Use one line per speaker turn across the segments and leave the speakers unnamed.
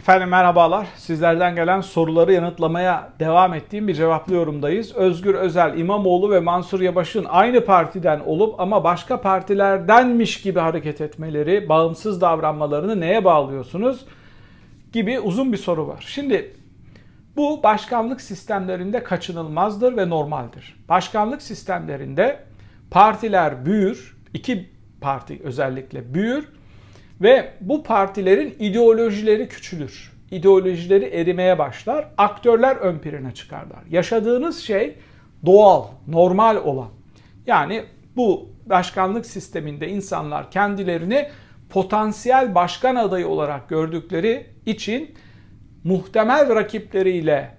Efendim merhabalar. Sizlerden gelen soruları yanıtlamaya devam ettiğim bir cevaplı yorumdayız. Özgür Özel, İmamoğlu ve Mansur Yavaş'ın aynı partiden olup ama başka partilerdenmiş gibi hareket etmeleri, bağımsız davranmalarını neye bağlıyorsunuz? Gibi uzun bir soru var. Şimdi bu başkanlık sistemlerinde kaçınılmazdır ve normaldir. Başkanlık sistemlerinde partiler büyür, iki parti özellikle büyür ve bu partilerin ideolojileri küçülür. İdeolojileri erimeye başlar. Aktörler ön plana çıkarlar. Yaşadığınız şey doğal, normal olan. Yani bu başkanlık sisteminde insanlar kendilerini potansiyel başkan adayı olarak gördükleri için muhtemel rakipleriyle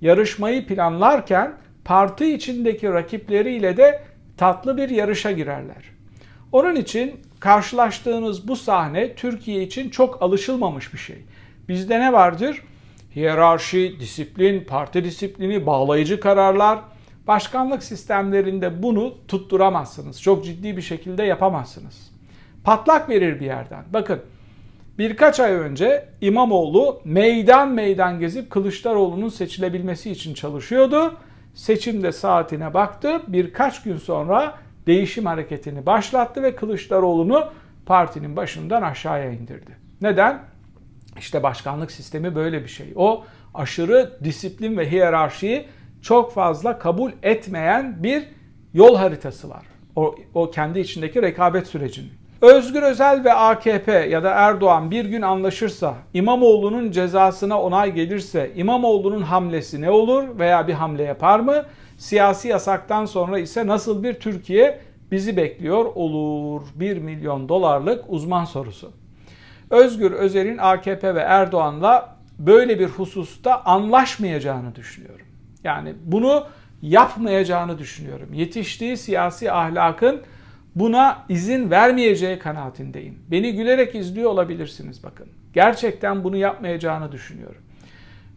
yarışmayı planlarken parti içindeki rakipleriyle de tatlı bir yarışa girerler. Onun için karşılaştığınız bu sahne Türkiye için çok alışılmamış bir şey. Bizde ne vardır? Hiyerarşi, disiplin, parti disiplini, bağlayıcı kararlar. Başkanlık sistemlerinde bunu tutturamazsınız. Çok ciddi bir şekilde yapamazsınız. Patlak verir bir yerden. Bakın birkaç ay önce İmamoğlu meydan meydan gezip Kılıçdaroğlu'nun seçilebilmesi için çalışıyordu. Seçimde saatine baktı. Birkaç gün sonra değişim hareketini başlattı ve Kılıçdaroğlu'nu partinin başından aşağıya indirdi. Neden? İşte başkanlık sistemi böyle bir şey. O aşırı disiplin ve hiyerarşiyi çok fazla kabul etmeyen bir yol haritası var. O, o kendi içindeki rekabet sürecinin. Özgür Özel ve AKP ya da Erdoğan bir gün anlaşırsa, İmamoğlu'nun cezasına onay gelirse, İmamoğlu'nun hamlesi ne olur veya bir hamle yapar mı? Siyasi yasaktan sonra ise nasıl bir Türkiye bizi bekliyor olur? 1 milyon dolarlık uzman sorusu. Özgür Özel'in AKP ve Erdoğan'la böyle bir hususta anlaşmayacağını düşünüyorum. Yani bunu yapmayacağını düşünüyorum. Yetiştiği siyasi ahlakın buna izin vermeyeceği kanaatindeyim. Beni gülerek izliyor olabilirsiniz bakın. Gerçekten bunu yapmayacağını düşünüyorum.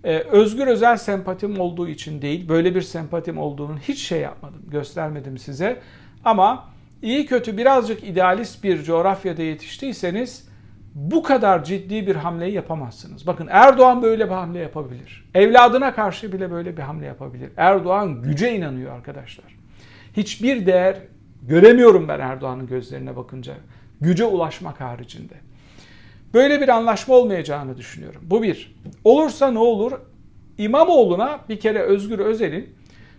Ee, Özgür Özel sempatim olduğu için değil, böyle bir sempatim olduğunun hiç şey yapmadım, göstermedim size. Ama iyi kötü birazcık idealist bir coğrafyada yetiştiyseniz bu kadar ciddi bir hamleyi yapamazsınız. Bakın Erdoğan böyle bir hamle yapabilir. Evladına karşı bile böyle bir hamle yapabilir. Erdoğan güce inanıyor arkadaşlar. Hiçbir değer göremiyorum ben Erdoğan'ın gözlerine bakınca. Güce ulaşmak haricinde. Böyle bir anlaşma olmayacağını düşünüyorum. Bu bir. Olursa ne olur? İmamoğlu'na bir kere Özgür Özel'in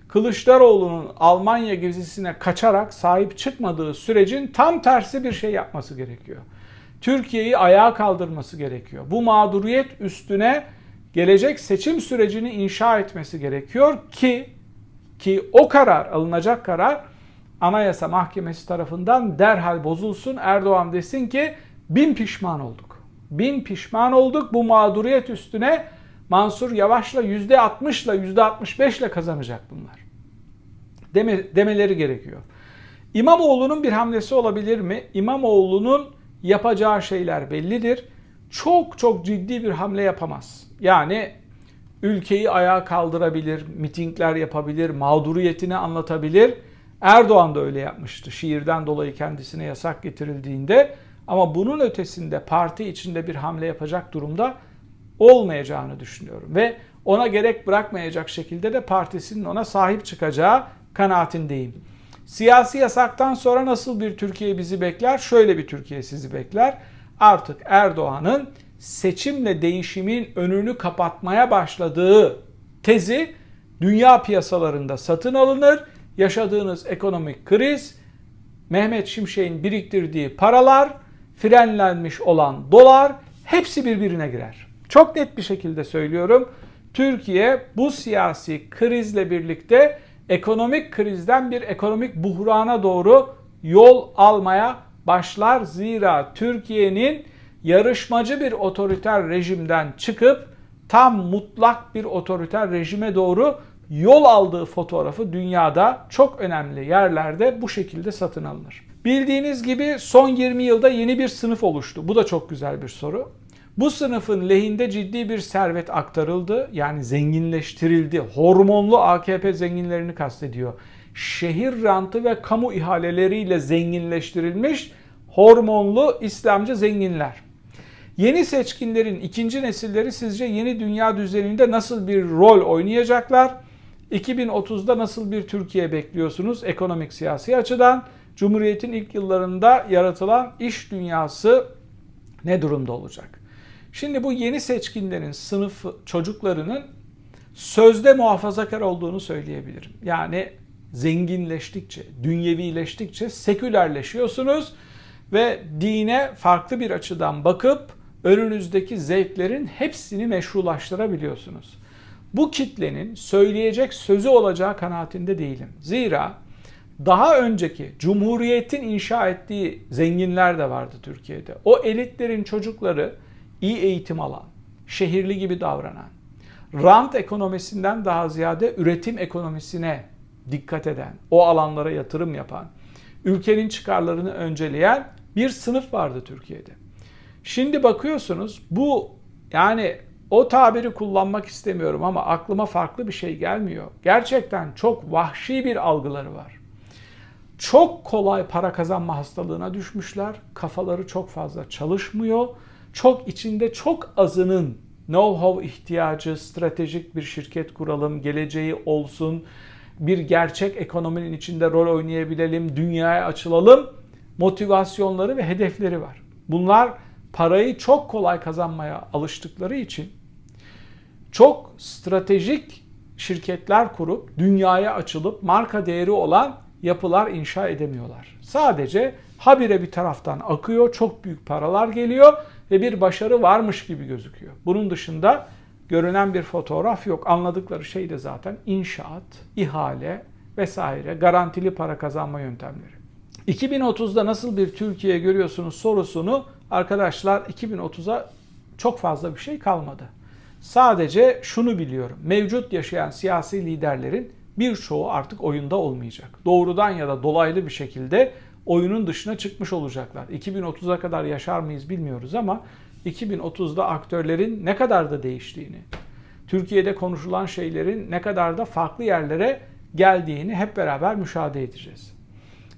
Kılıçdaroğlu'nun Almanya gezisine kaçarak sahip çıkmadığı sürecin tam tersi bir şey yapması gerekiyor. Türkiye'yi ayağa kaldırması gerekiyor. Bu mağduriyet üstüne gelecek seçim sürecini inşa etmesi gerekiyor ki ki o karar alınacak karar Anayasa Mahkemesi tarafından derhal bozulsun. Erdoğan desin ki bin pişman olduk. Bin pişman olduk. Bu mağduriyet üstüne Mansur Yavaş'la %60'la %65'le kazanacak bunlar. Deme, demeleri gerekiyor. İmamoğlu'nun bir hamlesi olabilir mi? İmamoğlu'nun yapacağı şeyler bellidir. Çok çok ciddi bir hamle yapamaz. Yani ülkeyi ayağa kaldırabilir, mitingler yapabilir, mağduriyetini anlatabilir. Erdoğan da öyle yapmıştı. Şiirden dolayı kendisine yasak getirildiğinde ama bunun ötesinde parti içinde bir hamle yapacak durumda olmayacağını düşünüyorum ve ona gerek bırakmayacak şekilde de partisinin ona sahip çıkacağı kanaatindeyim. Siyasi yasaktan sonra nasıl bir Türkiye bizi bekler? Şöyle bir Türkiye sizi bekler. Artık Erdoğan'ın seçimle değişimin önünü kapatmaya başladığı tezi dünya piyasalarında satın alınır. Yaşadığınız ekonomik kriz, Mehmet Şimşek'in biriktirdiği paralar, frenlenmiş olan dolar hepsi birbirine girer. Çok net bir şekilde söylüyorum. Türkiye bu siyasi krizle birlikte ekonomik krizden bir ekonomik buhrana doğru yol almaya başlar. Zira Türkiye'nin yarışmacı bir otoriter rejimden çıkıp tam mutlak bir otoriter rejime doğru yol aldığı fotoğrafı dünyada çok önemli yerlerde bu şekilde satın alınır. Bildiğiniz gibi son 20 yılda yeni bir sınıf oluştu. Bu da çok güzel bir soru. Bu sınıfın lehinde ciddi bir servet aktarıldı. Yani zenginleştirildi. Hormonlu AKP zenginlerini kastediyor. Şehir rantı ve kamu ihaleleriyle zenginleştirilmiş hormonlu İslamcı zenginler. Yeni seçkinlerin ikinci nesilleri sizce yeni dünya düzeninde nasıl bir rol oynayacaklar? 2030'da nasıl bir Türkiye bekliyorsunuz ekonomik siyasi açıdan? Cumhuriyet'in ilk yıllarında yaratılan iş dünyası ne durumda olacak? Şimdi bu yeni seçkinlerin sınıfı çocuklarının sözde muhafazakar olduğunu söyleyebilirim. Yani zenginleştikçe, dünyevileştikçe sekülerleşiyorsunuz ve dine farklı bir açıdan bakıp önünüzdeki zevklerin hepsini meşrulaştırabiliyorsunuz. Bu kitlenin söyleyecek sözü olacağı kanaatinde değilim. Zira daha önceki Cumhuriyet'in inşa ettiği zenginler de vardı Türkiye'de. O elitlerin çocukları iyi eğitim alan, şehirli gibi davranan, rant ekonomisinden daha ziyade üretim ekonomisine dikkat eden, o alanlara yatırım yapan, ülkenin çıkarlarını önceleyen bir sınıf vardı Türkiye'de. Şimdi bakıyorsunuz bu yani o tabiri kullanmak istemiyorum ama aklıma farklı bir şey gelmiyor. Gerçekten çok vahşi bir algıları var. Çok kolay para kazanma hastalığına düşmüşler. Kafaları çok fazla çalışmıyor. Çok içinde çok azının know-how ihtiyacı, stratejik bir şirket kuralım, geleceği olsun, bir gerçek ekonominin içinde rol oynayabilelim, dünyaya açılalım motivasyonları ve hedefleri var. Bunlar parayı çok kolay kazanmaya alıştıkları için çok stratejik şirketler kurup dünyaya açılıp marka değeri olan yapılar inşa edemiyorlar. Sadece habire bir taraftan akıyor, çok büyük paralar geliyor ve bir başarı varmış gibi gözüküyor. Bunun dışında görünen bir fotoğraf yok. Anladıkları şey de zaten inşaat, ihale vesaire garantili para kazanma yöntemleri. 2030'da nasıl bir Türkiye görüyorsunuz sorusunu arkadaşlar 2030'a çok fazla bir şey kalmadı. Sadece şunu biliyorum. Mevcut yaşayan siyasi liderlerin birçoğu artık oyunda olmayacak. Doğrudan ya da dolaylı bir şekilde oyunun dışına çıkmış olacaklar. 2030'a kadar yaşar mıyız bilmiyoruz ama 2030'da aktörlerin ne kadar da değiştiğini, Türkiye'de konuşulan şeylerin ne kadar da farklı yerlere geldiğini hep beraber müşahede edeceğiz.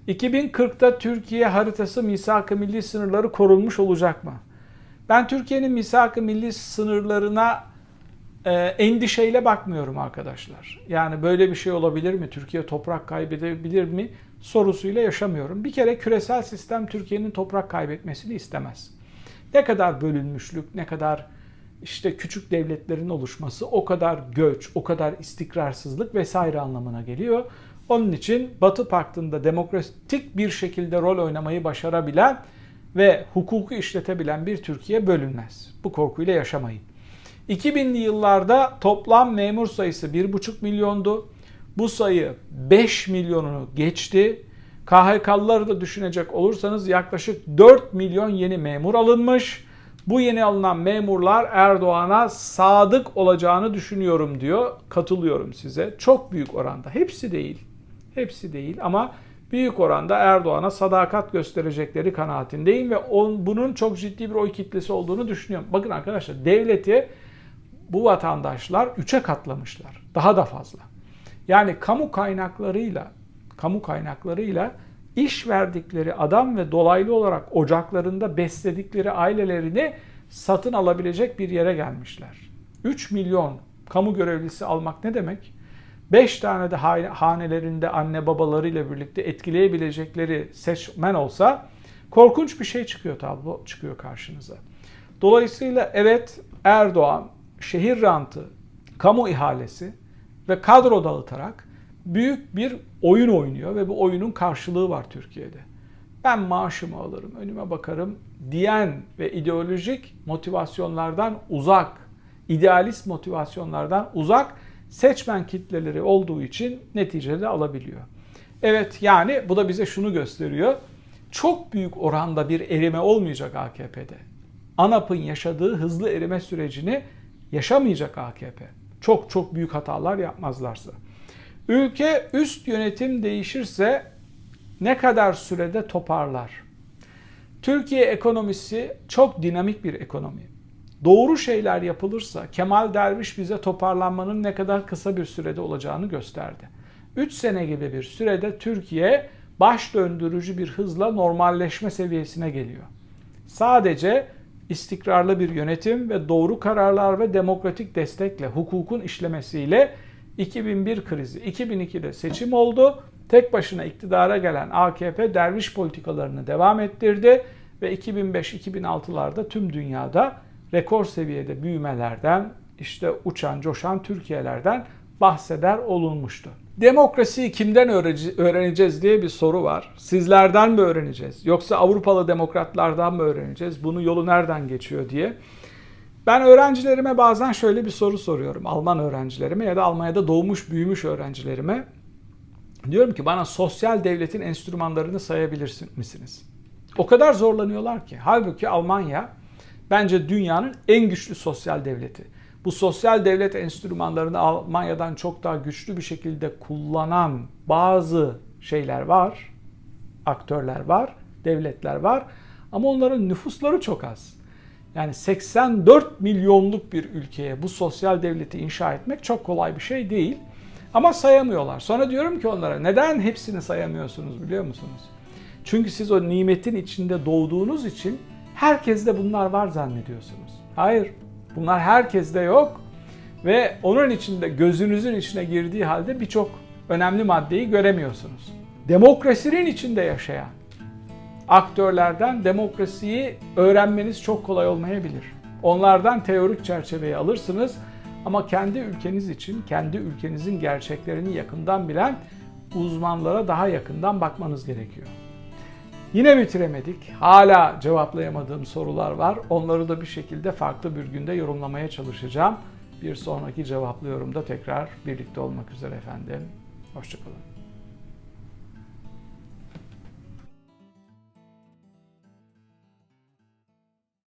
2040'ta Türkiye haritası misak-ı milli sınırları korunmuş olacak mı? Ben Türkiye'nin misak-ı milli sınırlarına e, endişeyle bakmıyorum arkadaşlar. Yani böyle bir şey olabilir mi? Türkiye toprak kaybedebilir mi? Sorusuyla yaşamıyorum. Bir kere küresel sistem Türkiye'nin toprak kaybetmesini istemez. Ne kadar bölünmüşlük, ne kadar işte küçük devletlerin oluşması o kadar göç, o kadar istikrarsızlık vesaire anlamına geliyor. Onun için Batı Paktı'nda demokratik bir şekilde rol oynamayı başarabilen ve hukuku işletebilen bir Türkiye bölünmez. Bu korkuyla yaşamayın. 2000'li yıllarda toplam memur sayısı 1,5 milyondu. Bu sayı 5 milyonunu geçti. KHK'lıları da düşünecek olursanız yaklaşık 4 milyon yeni memur alınmış. Bu yeni alınan memurlar Erdoğan'a sadık olacağını düşünüyorum diyor. Katılıyorum size. Çok büyük oranda. Hepsi değil. Hepsi değil ama büyük oranda Erdoğan'a sadakat gösterecekleri kanaatindeyim ve on, bunun çok ciddi bir oy kitlesi olduğunu düşünüyorum. Bakın arkadaşlar devleti bu vatandaşlar üçe katlamışlar. Daha da fazla. Yani kamu kaynaklarıyla kamu kaynaklarıyla iş verdikleri adam ve dolaylı olarak ocaklarında besledikleri ailelerini satın alabilecek bir yere gelmişler. 3 milyon kamu görevlisi almak ne demek? 5 tane de hanelerinde anne babalarıyla birlikte etkileyebilecekleri seçmen olsa korkunç bir şey çıkıyor tablo çıkıyor karşınıza. Dolayısıyla evet Erdoğan şehir rantı, kamu ihalesi ve kadro dağıtarak büyük bir oyun oynuyor ve bu oyunun karşılığı var Türkiye'de. Ben maaşımı alırım, önüme bakarım diyen ve ideolojik motivasyonlardan uzak, idealist motivasyonlardan uzak seçmen kitleleri olduğu için neticede alabiliyor. Evet yani bu da bize şunu gösteriyor. Çok büyük oranda bir erime olmayacak AKP'de. ANAP'ın yaşadığı hızlı erime sürecini yaşamayacak AKP. Çok çok büyük hatalar yapmazlarsa. Ülke üst yönetim değişirse ne kadar sürede toparlar? Türkiye ekonomisi çok dinamik bir ekonomi. Doğru şeyler yapılırsa Kemal Derviş bize toparlanmanın ne kadar kısa bir sürede olacağını gösterdi. 3 sene gibi bir sürede Türkiye baş döndürücü bir hızla normalleşme seviyesine geliyor. Sadece istikrarlı bir yönetim ve doğru kararlar ve demokratik destekle, hukukun işlemesiyle 2001 krizi, 2002'de seçim oldu. Tek başına iktidara gelen AKP derviş politikalarını devam ettirdi ve 2005-2006'larda tüm dünyada rekor seviyede büyümelerden, işte uçan coşan Türkiye'lerden bahseder olunmuştu. Demokrasiyi kimden öğreneceğiz diye bir soru var. Sizlerden mi öğreneceğiz? Yoksa Avrupalı demokratlardan mı öğreneceğiz? Bunun yolu nereden geçiyor diye. Ben öğrencilerime bazen şöyle bir soru soruyorum. Alman öğrencilerime ya da Almanya'da doğmuş büyümüş öğrencilerime. Diyorum ki bana sosyal devletin enstrümanlarını sayabilir misiniz? O kadar zorlanıyorlar ki. Halbuki Almanya bence dünyanın en güçlü sosyal devleti. Bu sosyal devlet enstrümanlarını Almanya'dan çok daha güçlü bir şekilde kullanan bazı şeyler var. Aktörler var, devletler var. Ama onların nüfusları çok az. Yani 84 milyonluk bir ülkeye bu sosyal devleti inşa etmek çok kolay bir şey değil. Ama sayamıyorlar. Sonra diyorum ki onlara neden hepsini sayamıyorsunuz biliyor musunuz? Çünkü siz o nimetin içinde doğduğunuz için herkeste bunlar var zannediyorsunuz. Hayır. Bunlar herkeste yok. Ve onun içinde gözünüzün içine girdiği halde birçok önemli maddeyi göremiyorsunuz. Demokrasinin içinde yaşayan aktörlerden demokrasiyi öğrenmeniz çok kolay olmayabilir. Onlardan teorik çerçeveyi alırsınız ama kendi ülkeniz için, kendi ülkenizin gerçeklerini yakından bilen uzmanlara daha yakından bakmanız gerekiyor. Yine bitiremedik. Hala cevaplayamadığım sorular var. Onları da bir şekilde farklı bir günde yorumlamaya çalışacağım. Bir sonraki cevaplı yorumda tekrar birlikte olmak üzere efendim. Hoşçakalın.